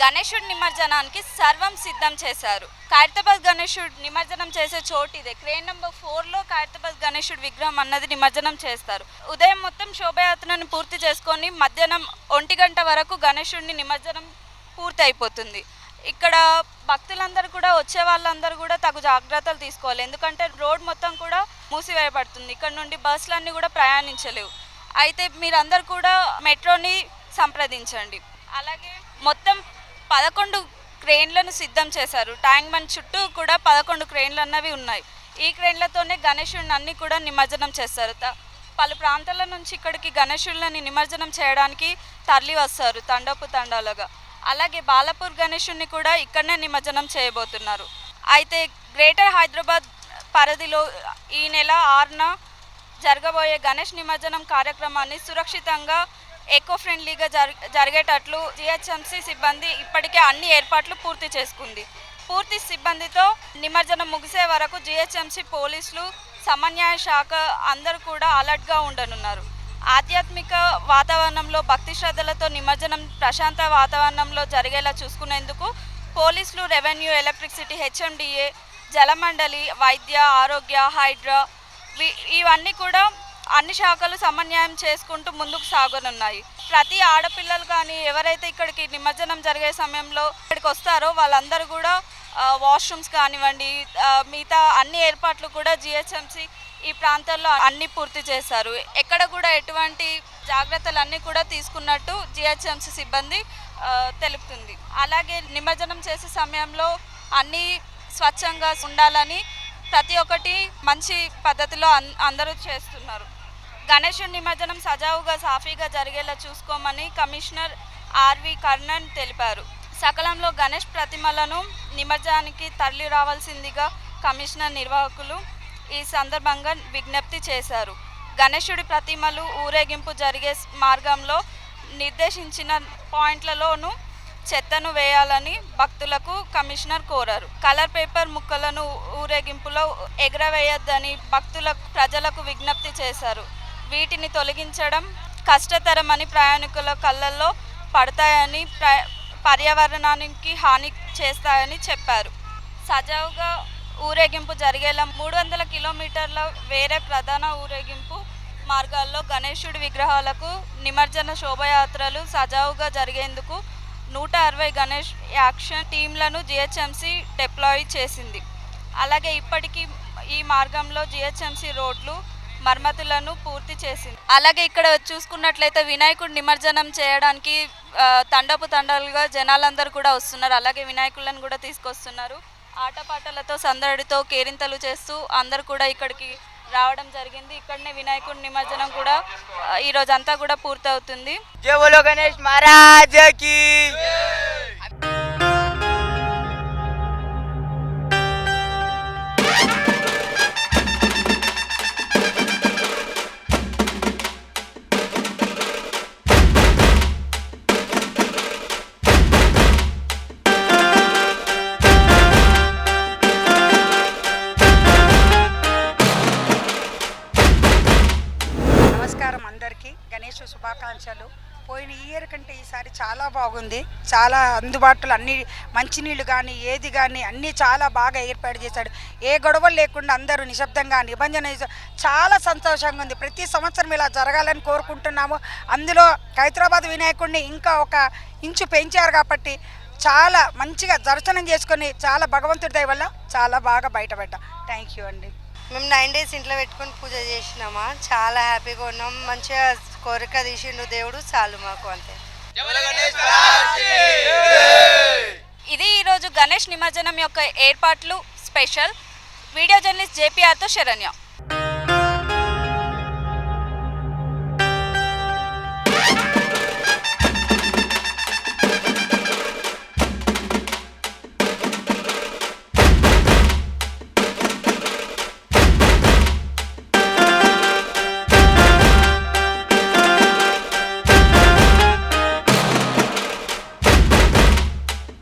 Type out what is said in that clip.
గణేశుడి నిమజ్జనానికి సర్వం సిద్ధం చేశారు. ఖైరతాబాద్ గణేశుడు నిమజ్జనం చేసే చోటు ఇదే. క్రేన్ నెంబర్ ఫోర్లో ఖైరతాబాద్ గణేశుడి విగ్రహం అన్నది నిమజ్జనం చేస్తారు. ఉదయం మొత్తం శోభయాత్రను పూర్తి చేసుకొని మధ్యాహ్నం ఒంటి గంట వరకు గణేశుడిని నిమజ్జనం పూర్తి అయిపోతుంది ఇక్కడ భక్తులందరూ కూడా వచ్చే వాళ్ళందరూ కూడా తగు జాగ్రత్తలు తీసుకోవాలి. ఎందుకంటే రోడ్ మొత్తం కూడా మూసివేయబడుతుంది. ఇక్కడ నుండి బస్సులన్నీ కూడా ప్రయాణించలేవు. అయితే మీరందరూ కూడా మెట్రోని సంప్రదించండి. అలాగే మొత్తం పదకొండు క్రెయిన్లను సిద్ధం చేశారు. ట్యాంక్ బండ్ చుట్టూ కూడా పదకొండు క్రెయిన్లు అన్నవి ఉన్నాయి. ఈ క్రెయిన్లతోనే గణేశుడిని అన్ని కూడా నిమజ్జనం చేస్తారు. పలు ప్రాంతాల నుంచి ఇక్కడికి గణేశుళ్ళని నిమజ్జనం చేయడానికి తరలి వస్తారు తండోపు తండాలుగా. అలాగే బాలాపూర్ గణేశుడిని కూడా ఇక్కడనే నిమజ్జనం చేయబోతున్నారు. అయితే గ్రేటర్ హైదరాబాద్ పరిధిలో ఈ నెల ఆరున జరగబోయే గణేష్ నిమజ్జనం కార్యక్రమాన్ని సురక్షితంగా ఎకో ఫ్రెండ్లీగా జరిగేటట్లు జిహెచ్ఎంసీ సిబ్బంది ఇప్పటికే అన్ని ఏర్పాట్లు పూర్తి చేసుకుంది. పూర్తి సిబ్బందితో నిమజ్జనం ముగిసే వరకు జిహెచ్ఎంసీ పోలీసులు సమన్వయ శాఖ అందరూ కూడా అలర్ట్గా ఉండనున్నారు. ఆధ్యాత్మిక వాతావరణంలో భక్తి శ్రద్ధలతో నిమజ్జనం ప్రశాంత వాతావరణంలో జరిగేలా చూసుకునేందుకు పోలీసులు రెవెన్యూ ఎలక్ట్రిసిటీ హెచ్ఎండిఏ జలమండలి వైద్య ఆరోగ్య హైడ్రా ఇవన్నీ కూడా అన్ని శాఖలు సమన్వయం చేసుకుంటూ ముందుకు సాగనున్నాయి. ప్రతి ఆడపిల్లలు కానీ ఎవరైతే ఇక్కడికి నిమజ్జనం జరిగే సమయంలో ఇక్కడికి వస్తారో వాళ్ళందరూ కూడా వాష్రూమ్స్ కానివ్వండి మిగతా అన్ని ఏర్పాట్లు కూడా జిహెచ్ఎంసి ఈ ప్రాంతాల్లో అన్ని పూర్తి చేశారు. ఎక్కడ కూడా ఎటువంటి జాగ్రత్తలు అన్నీ కూడా తీసుకున్నట్టు జిహెచ్ఎంసి సిబ్బంది తెలుపుతుంది. అలాగే నిమజ్జనం చేసే సమయంలో అన్నీ స్వచ్ఛంగా ఉండాలని ప్రతి ఒక్కటి మంచి పద్ధతిలో అందరూ చేస్తున్నారు. గణేష్ నిమజ్జనం సజావుగా సాఫీగా జరిగేలా చూసుకోమని కమిషనర్ ఆర్వి కర్ణన్ తెలిపారు. సకలంలో గణేష్ ప్రతిమలను నిమజ్జనానికి తరలి రావాల్సిందిగా కమిషనర్ నిర్వాహకులు ఈ సందర్భంగా విజ్ఞప్తి చేశారు. గణేశుడి ప్రతిమలు ఊరేగింపు జరిగే మార్గంలో నిర్దేశించిన పాయింట్లలోనూ చెత్తను వేయాలని భక్తులకు కమిషనర్ కోరారు. కలర్ పేపర్ ముక్కలను ఊరేగింపులో ఎగరవేయొద్దని భక్తులకు ప్రజలకు విజ్ఞప్తి చేశారు. వీటిని తొలగించడం కష్టతరం అని ప్రయాణికుల కళ్ళల్లో పడతాయని పర్యావరణానికి హాని చేస్తాయని చెప్పారు. సజావుగా ఊరేగింపు జరిగేలా మూడు వందల కిలోమీటర్ల వేరే ప్రధాన ఊరేగింపు మార్గాల్లో గణేశుడి విగ్రహాలకు నిమజ్జన శోభయాత్రలు సజావుగా జరిగేందుకు నూట అరవై గణేష్ యాక్షన్ టీంలను జిహెచ్ఎంసి డిప్లాయ్ చేసింది. అలాగే ఇప్పటికీ ఈ మార్గంలో జిహెచ్ఎంసి రోడ్లు మరమ్మతులను పూర్తి చేసింది. అలాగే ఇక్కడ చూసుకున్నట్లయితే వినాయకుడు నిమజ్జనం చేయడానికి తండపు తండాలుగా జనాలందరూ కూడా వస్తున్నారు. అలాగే వినాయకులను కూడా తీసుకొస్తున్నారు. ఆటపాటలతో సందడితో కేరింతలు చేస్తూ అందరు కూడా ఇక్కడికి రావడం జరిగింది. ఇక్కడనే వినాయకుడి నిమజ్జనం కూడా ఈ రోజంతా కూడా పూర్తవుతుంది. గణేష్ మహారాజకి నమస్కారం అందరికీ. గణేష్ శుభాకాంక్షలు. పోయిన ఇయర్ కంటే ఈసారి చాలా బాగుంది. చాలా అందుబాటులో అన్ని మంచినీళ్ళు కానీ ఏది కానీ అన్నీ చాలా బాగా ఏర్పాటు చేశాడు. ఏ గొడవలు లేకుండా అందరూ నిశ్శబ్దంగా నిబంధన చాలా సంతోషంగా ఉంది. ప్రతి సంవత్సరం ఇలా జరగాలని కోరుకుంటున్నాము. అందులో హైదరాబాద్ వినాయకుడిని ఇంకా ఒక ఇంచు పెంచారు కాబట్టి చాలా మంచిగా దర్శనం చేసుకొని చాలా భగవంతుడి దయ వల్ల చాలా బాగా బయటపడ్డా. థ్యాంక్ యూ అండి. మేము నైన్ డేస్ ఇంట్లో పెట్టుకొని పూజ చేసినామా? చాలా హ్యాపీగా ఉన్నాం. మంచిగా కోరిక తీసిండు దేవుడు చాలు మాకు అంతే. ఇది ఈరోజు గణేష్ నిమజ్జనం యొక్క ఏర్పాట్లు స్పెషల్. వీడియో జర్నలిస్ట్ జేపీఆర్తో శరణ్య.